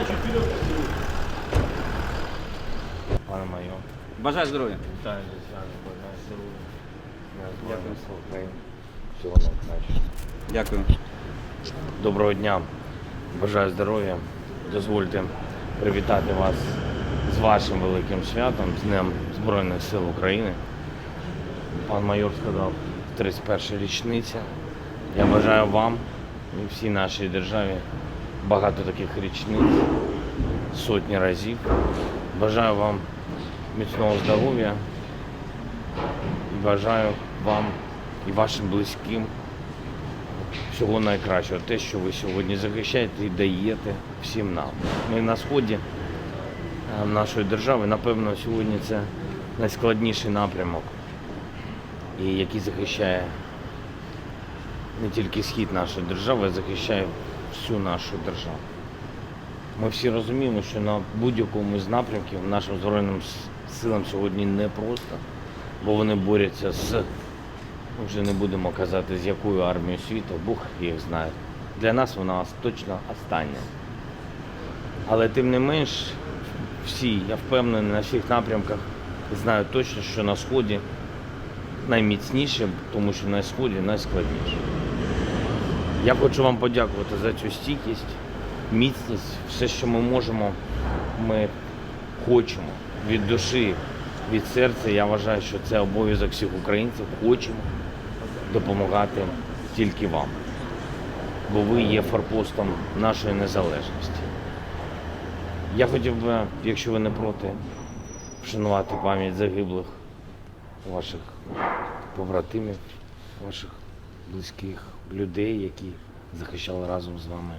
Удачі, вперед. Пане майор. Бажаю здоров'я. Вітаю, звичайно, бажаю здоров'я. Дякую. Слухаю. Всього найкращого. Дякую. Доброго дня. Бажаю здоров'я. Дозвольте привітати вас з вашим великим святом, з Днем Збройних сил України. Пан майор сказав, 31 річниця. Я бажаю вам і всій нашій державі багато таких річниць, сотні разів. Бажаю вам міцного здоров'я і бажаю вам і вашим близьким всього найкращого. Те, що ви сьогодні захищаєте і даєте всім нам. Ми на сході е, нашої держави, напевно, сьогодні це найскладніший напрямок, і який захищає не тільки схід нашої держави, а захищає всю нашу державу. Ми всі розуміємо, що на будь-якому з напрямків нашим Збройним силам сьогодні непросто, бо вони борються з ми вже не будемо казати, з якою армією світу, Бог їх знає. Для нас вона точно остання. Але тим не менш, всі, я впевнений, на всіх напрямках знають точно, що на Сході найміцніше, тому що на Сході найскладніше. Я хочу вам подякувати за цю стійкість, міцність, все, що ми можемо, ми хочемо від душі, від серця. Я вважаю, що це обов'язок всіх українців. Хочемо допомагати тільки вам, бо ви є форпостом нашої незалежності. Я хотів би, якщо ви не проти, вшанувати пам'ять загиблих ваших побратимів, ваших близьких людей, які захищали разом з вами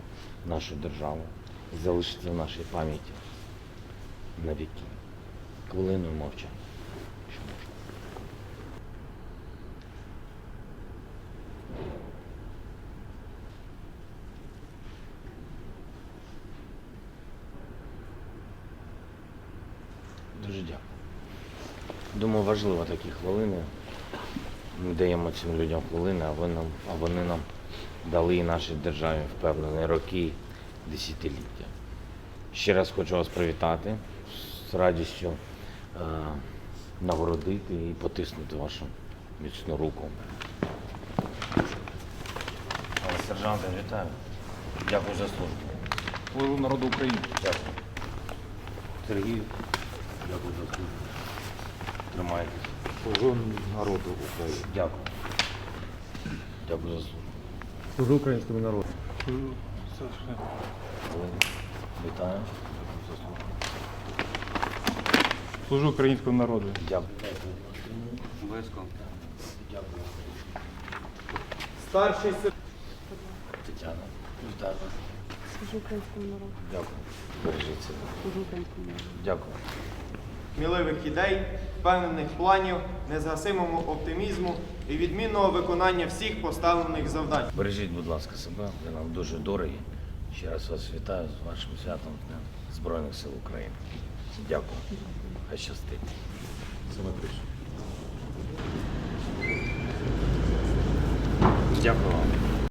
нашу державу і залишиться в нашій пам'яті на віки. Хвилиною мовчання. Дуже дякую. Думаю, важливо такі хвилини. Ми даємо цим людям хвилини, а, ви нам, а вони нам дали і нашій державі впевнені роки, десятиліття. Ще раз хочу вас привітати, з радістю е, нагородити і потиснути вашу міцну руку. Пане сержанте, вітаю. Дякую за службу. Служу народу України. Дякую. Сергію, дякую за службу. Тримайтесь. Служу народу України. Дякую. Дякую за службу. Служу українському народу. Олена, Вітаю. Служу українському народу. Дякую. Обов'язково. Дякую. Старший сержант. Тетяна, вітаю вас. Служу українському народу. Дякую. Бережіть себе. Служу українському народу. Дякую. Сміливих ідей, впевнених планів, незгасимому оптимізму і відмінного виконання всіх поставлених завдань. Бережіть, будь ласка, себе. Ви нам дуже дорогі. Ще раз вас вітаю з вашим святом Днем Збройних сил України. Дякую. Хай щастить. Дякую вам.